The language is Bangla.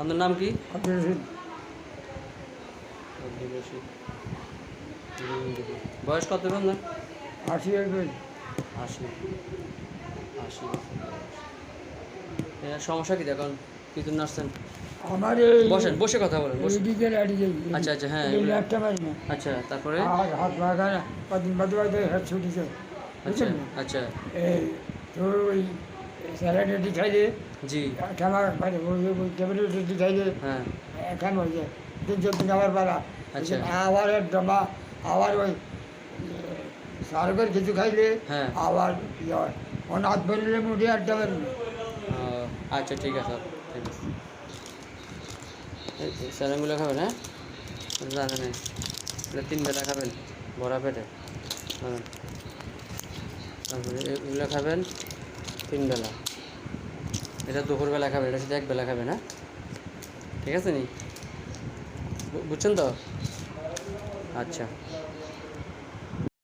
আপনার নাম কি? আব্দুল রশিদ আব্দুল রশিদ বয়স কত বন্ধু? আশি আশি। আশি সমস্যা কি দেখুন কি জন্য আসছেন আমার এই বসেন বসে কথা বলেন আচ্ছা, আচ্ছা, হ্যাঁ, না আচ্ছা তারপরে? হাত লাগা না কদিন বাদে বাদে হাত ছুটিছে। আচ্ছা আচ্ছা। এই তো ওই স্যালাড রেডি খাইলে জি খানা মানে ওই ওই ট্যাবলেট রেডি খাইলে হ্যাঁ এখন হয়ে যায় তিন চার দিন আবার বাড়া আচ্ছা। আবার ডবা আবার ওই সারগর কিছু খাইলে হ্যাঁ। আবার ইয়ে হয় অন হাত ভরলে মুড়ি আড্ডা মারবে ও, আচ্ছা ঠিক আছে ঠিক আছে স্যারেগুলো খাবেন হ্যাঁ জানেন না। এটা তিন বেলা খাবেন ভরা পেটে হ্যাঁ তারপরে এগুলো খাবেন তিন বেলা এটা দুপুরবেলা খাবে, এটা শুধু এক বেলা খাবেন হ্যাঁ ঠিক আছে নি? বুঝছেন তো? আচ্ছা।